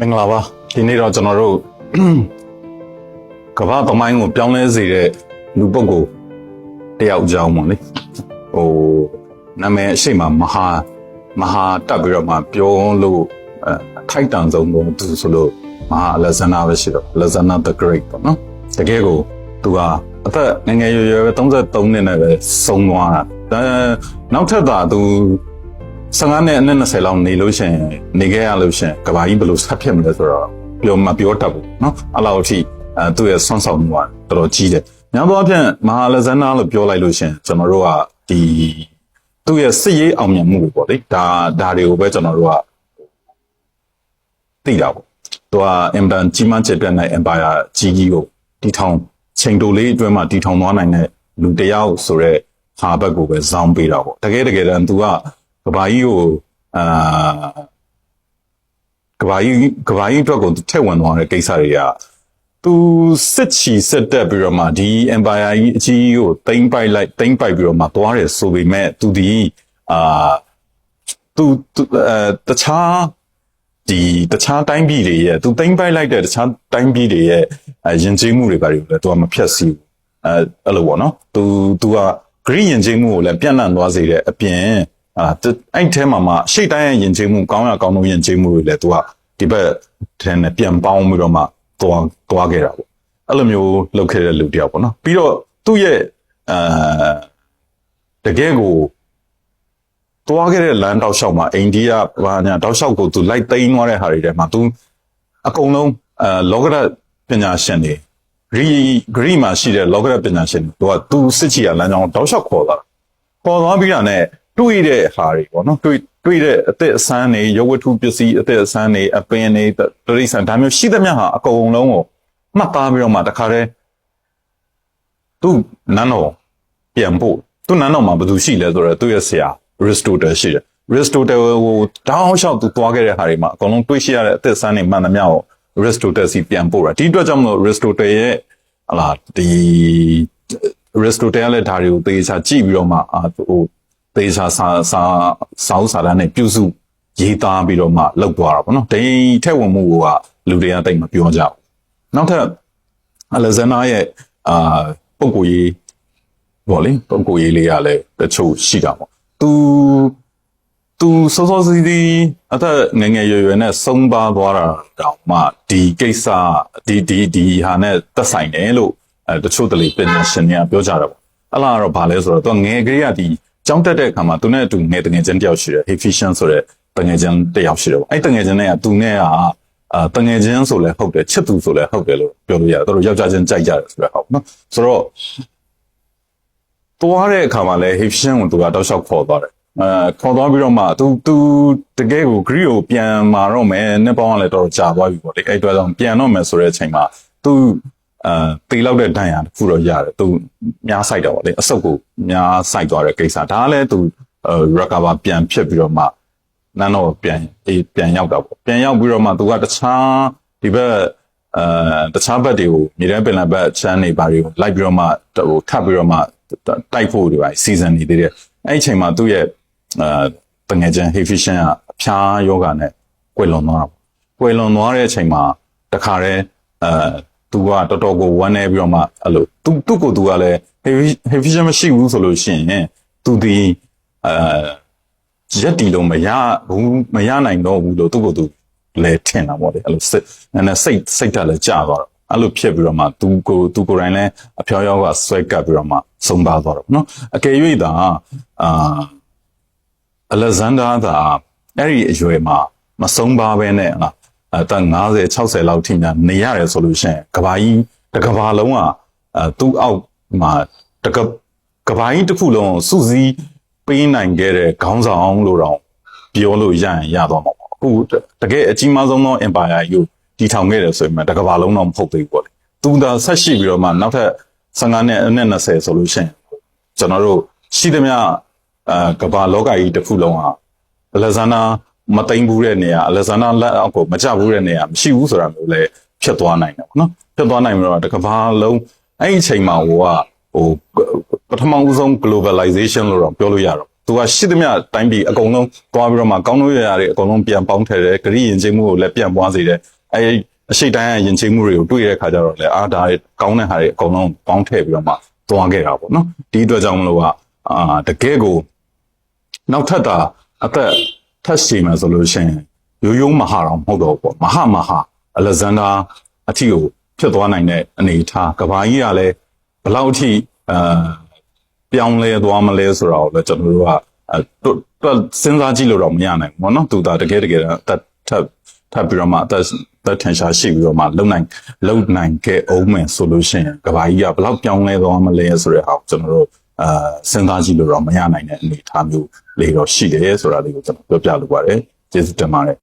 မင်္ဂလာပါဒီနေ့တော့ကျွန်တော်တို့ကမ္ဘာသမိုင်းကိုပြောင်းလဲစေတဲ့လူပုဂ္ဂိုလ်တယောက်အကြောင်းပေါ့လေဟိုနာမည်အရှိမမဟာမဟာတက်ပြီးတော့မှပြောလို့အဲထိုက်တန်ဆုံးတော့သူဆိုလို့မဟာအလက်ဇန္ဒာပဲရှိတော့အလက်ဇန္ဒာ the great ပေါ့နော်တကယ်ကိုသူကအသက်ငယ်ငယ်ရွယ်ရွယ်ပဲ33နှစ်နဲ့ပဲဆုံးသွားတာဒါနောက်ထပ်သာသူ 15နှစ်အနှစ်20လောက်နေလို့ရှိရင်နေခဲ့ရလို့ရှိရင်ကဘာကြီးဘယ်လိုဆက်ဖြစ်မလဲဆိုတော့ပြောမပြောတတ်ဘူးเนาะအဲ့လောက်အထိအဲသူ့ရဲ့ဆွမ်းဆောင်မှုကတော်တော်ကြီးတယ်။များသောအားဖြင့်မဟာလက်ဇန္နာလို့ပြောလိုက်လို့ရှိရင်ကျွန်တော်တို့ကဒီသူ့ရဲ့စစ်ရေးအောင်မြင်မှုတွေပေါ့လေဒါဒါတွေကိုပဲကျွန်တော်တို့ကသိတာပေါ့။သူကအင်တန်ကြီးမားကျယ်ပြန့်တဲ့ empire ကြီးကြီးကိုတီထောင်ချိန်တိုလေးအတွင်းမှာတီထောင်သွားနိုင်တဲ့လူတစ်ယောက်ဆိုတော့ဟာဘက်ကိုပဲဇောင်းပေးတာပေါ့။တကယ်တကယ်တမ်းသူက ကဘာကြီးကိုအာကဘာကြီးကဘာကြီးအတွက်ကိုထည့်ဝင်သွားတဲ့ကိစ္စတွေကသူစစ်ချီစစ်တက်ပြီးတော့မှဒီ empire ကြီးအကြီးကြီးကိုတိမ့်ပိုက်လိုက်တိမ့်ပိုက်ပြီးတော့မှသွားတယ်ဆိုပေမဲ့သူဒီအာသူသူအဲတခြားဒီတခြားတိုင်းပြည်တွေရဲ့သူတိမ့်ပိုက်လိုက်တဲ့တခြားတိုင်းပြည်တွေရဲ့အဲယဉ်ကျေးမှုတွေဘာတွေကိုလဲသူကမဖြတ်စီဘူးအဲအဲ့လိုပေါ့နော်သူသူက green ယဉ်ကျေးမှုကိုလည်းပြန့်နှံ့သွားစေတဲ့အပြင် အာအဲ့ထဲမှာမှရှေ့တိုင်းရဲ့ယဉ်ကျေးမှုကောင်းရကောင်းသောယဉ်ကျေးမှုတွေလည်းသူကဒီဘက်ထဲနဲ့ပြန်ပေါင်းပြီးတော့မှသွားသွားခဲ့တာပေါ့အဲ့လိုမျိုးလုပ်ခဲ့တဲ့လူတယောက်ပေါ့နော်ပြီးတော့သူ့ရဲ့အာတကယ်ကိုသွားခဲ့တဲ့လမ်းတောက်လျှောက်မှာအိန္ဒိယဘာညာတောက်လျှောက်ကိုသူလိုက်သိမ်းသွားတဲ့ဟာတွေထဲမှာသူအကုန်လုံးအာလောကရပညာရှင်တွေဂရီဂရီမှာရှိတဲ့လောကရပညာရှင်တွေသူကသူစစ်ချီရလမ်းကြောင်းတောက်လျှောက်ခေါ်တာခေါ်သွားပြီးတာနဲ့ တွေးတဲ့ဟာတွေပေါ့နော်တွေးတွေးတဲ့အသက်အဆန်းတွေရုပ်ဝတ္ထုပစ္စည်းအသက်အဆန်းတွေအပင်တွေတရိษံဒါမျိုးရှိသမျှဟာအကုန်လုံးကိုမှတ်သားပြီးတော့မှတခါတည်းသူနန်းတော်ပြန်ဖို့သူနန်းတော်မှာဘယ်သူရှိလဲဆိုတော့သူ့ရဲ့ဆရာ Aristotle ရှိတယ် Aristotle ကိုတောင်းလျှောက်သူသွားခဲ့တဲ့ဟာတွေမှာအကုန်လုံးတွေးရှိရတဲ့အသက်ဆန်းတွေမှန်သမျှကို Aristotle စီပြန်ပို့တာဒီအတွက်ကြောင့်မလို့ Aristotle ရဲ့ဟလာဒီ Aristotle ကလည်းဒါတွေကိုသေချာကြည့်ပြီးတော့မှအာဟို သေချာစာစာစာအုပ်စာတမ်းနဲ့ပြုစုရေးသားပြီးတော့မှလောက်သွားတာပေါ့နော်ဒိန်ထက်ဝင်မှုကလူတွေကတိတ်မပြောကြဘူးနောက်ထပ်အလက်ဇန္ဒာရဲ့အာပုံကိုရေးပေါ့လေပုံကိုရေးလေးကလည်းတချို့ရှိတာပေါ့သူသူစောစောစီးစီးအသက်ငယ်ငယ်ရွယ်ရွယ်နဲ့ဆုံးပါသွားတာတောင်မှဒီကိစ္စဒီဒီဒီဟာနဲ့သက်ဆိုင်တယ်လို့အဲတချို့တလေပညာရှင်တွေကပြောကြတာပေါ့အဲ့လားတော့ဗာလဲဆိုတော့သူကငယ်ကလေးကဒီ ကျောင်းတက်တဲ့အခါမှာသူနဲ့အတူငယ်တငယ်ချင်းတယောက်ရှိတယ် efficient ဆိုတဲ့တငယ်ချင်းတယောက်ရှိတယ်ပေါ့အဲ့တငယ်ချင်းနဲ့ကသူနဲ့ကအာတငယ်ချင်းဆိုလဲဟုတ်တယ်ချစ်သူဆိုလဲဟုတ်တယ်လို့ပြောလို့ရတယ်သူတို့ယောက်ျားချင်းကြိုက်ကြတယ်ဆိုတော့ဟုတ်နော်ဆိုတော့တွားတဲ့အခါမှာလဲ efficient ကိုသူကတောက်လျှောက်ခေါ်သွားတယ်အဲခေါ်သွားပြီးတော့မှသူသူတကယ်ကို gree ကိုပြန်မာတော့မယ်နှစ်ပေါင်းကလည်းတော်တော်ကြာသွားပြီပေါ့လေအဲ့အတွက်ကြောင့်ပြန်တော့မယ်ဆိုတဲ့အချိန်မှာသူ အဲတေလောက်တဲ့ဒဏ်ရာတစ်ခုတော့ရတယ်သူများဆိုင်တော့ဗောလေအဆုပ်ကိုများဆိုင်သွားတဲ့ကိစ္စဒါကလည်းသူအဲ recover ပြန်ဖြစ်ပြီးတော့မှနန်းတော့ပြန်အေးပြန်ရောက်တာပေါ့ပြန်ရောက်ပြီးတော့မှသူကတခြားဒီဘက်အဲတခြားဘက်တွေကိုမြေထဲပင်လယ်ဘက်ချမ်းနေပါတွေကိုလိုက်ပြီးတော့မှဟိုထပ်ပြီးတော့မှတိုက်ဖို့တွေပါစီဇန်နေသေးတယ်အဲ့ဒီအချိန်မှာသူ့ရဲ့အဲတငယ်ချင်း efficient ကအဖျားယောဂနဲ့ကွယ်လွန်သွားတာပေါ့ကွယ်လွန်သွားတဲ့အချိန်မှာတခါတည်းအဲ သူကတော်တော်ကိုဝမ်းနေပြီးတော့မှအဲ့လိုသူသူ့ကိုသူကလည်း heavy မရှိဘူးဆိုလို့ရှိရင်သူဒီအဲရက်တီလုံးမရဘူးမရနိုင်တော့ဘူးလို့သူ့ကိုသူလည်းထင်တာပေါ့လေအဲ့လိုစိတ်နည်းနည်းစိတ်စိတ်ဓာတ်လည်းကြာသွားတော့အဲ့လိုဖြစ်ပြီးတော့မှသူကိုသူကိုယ်တိုင်လည်းအဖျော်ရောက်ကဆွဲကပ်ပြီးတော့မှဆုံးပါသွားတော့နော်အကယ်၍သာအာအလက်ဇန္ဒာသာအဲ့ဒီအရွယ်မှာမဆုံးပါဘဲနဲ့ဟာ အသက်50 60လောက်ထိများနေရတယ်ဆိုလို့ရှိရင်ကဘာကြီးတကဘာလုံးကအဲသူ့အောက်မှာတကကဘာကြီးတစ်ခုလုံးစုစည်းပေးနိုင်ခဲ့တဲ့ခေါင်းဆောင်လို့တော့ပြောလို့ရရင်ရတော့မှာပေါ့အခုတကယ်အကြီးမားဆုံးသော empire ကြီးကိုတည်ထောင်ခဲ့တယ်ဆိုရင်တကဘာလုံးတော့မဟုတ်သေးဘူးပေါ့လေသူသာဆက်ရှိပြီးတော့မှနောက်ထပ်15နှစ်အနှစ်20ဆိုလို့ရှိရင်ကျွန်တော်တို့ရှိသမျှအဲကဘာလောကကြီးတစ်ခုလုံးဟာအလက်ဇန္ဒာ မသိမ့်ဘူးတဲ့နေရာအလက်ဇန္ဒာလက်အောက်ကိုမကြဘူးတဲ့နေရာမရှိဘူးဆိုတာမျိုးလည်းဖြစ်သွားနိုင်တယ်ပေါ့နော်ဖြစ်သွားနိုင်ပြီးတော့တကဘာလုံးအဲ့ဒီအချိန်မှာဟိုကဟိုပထမဦးဆုံး globalization လို့တော့ပြောလို့ရတော့သူကရှိသမျှတိုင်းပြည်အကုန်လုံးသွားပြီးတော့မှကောင်းလို့ရရတွေအကုန်လုံးပြန်ပေါင်းထည့်တယ်ဂရိရင်ချင်းမှုကိုလည်းပြန်ပွားစေတယ်အဲအရှိတိုင်းရင်ချင်းမှုတွေကိုတွေ့တဲ့ခါကျတော့လေအာဒါတွေကောင်းတဲ့ဟာတွေအကုန်လုံးပေါင်းထည့်ပြီးတော့မှသွားခဲ့တာပေါ့နော်ဒီအတွက်ကြောင့်မလို့ကအာတကယ်ကိုနောက်ထပ်တာအသက် ထပ်ရှိမှဆိုလို့ရှိရင်ရိုးရိုးမဟာတော့မဟုတ်တော့ဘူးပေါ့မဟာမဟာအလက်ဇန်ဒါအထီကိုဖြစ်သွားနိုင်တဲ့အနေအထားကဘာကြီးကလည်းဘယ်လောက်အထိအာပြောင်းလဲသွားမလဲဆိုတာကိုလည်းကျွန်တော်တို့ကအဲတွတ်တွတ်စဉ်းစားကြည့်လို့တော့မရနိုင်ဘူးပေါ့နော်သူသားတကယ်တကယ်အသက်ထပ်ထပ်ပြီးတော့မှအသက်သက်ထင်ရှားရှိပြီးတော့မှလုံနိုင်လုံနိုင်ခဲ့အောင်မယ်ဆိုလို့ရှိရင်ကဘာကြီးကဘယ်လောက်ပြောင်းလဲသွားမလဲဆိုတဲ့ဟာကိုကျွန်တော်တို့ အာစဉ်းစားကြည့်လို့တော့မရနိုင်တဲ့အနေအထားမျိုးလေးတော့ရှိတယ်ဆိုတာလေးကိုကျွန်တော်ပြောပြလိုပါတယ်ကျေးဇူးတင်ပါတယ်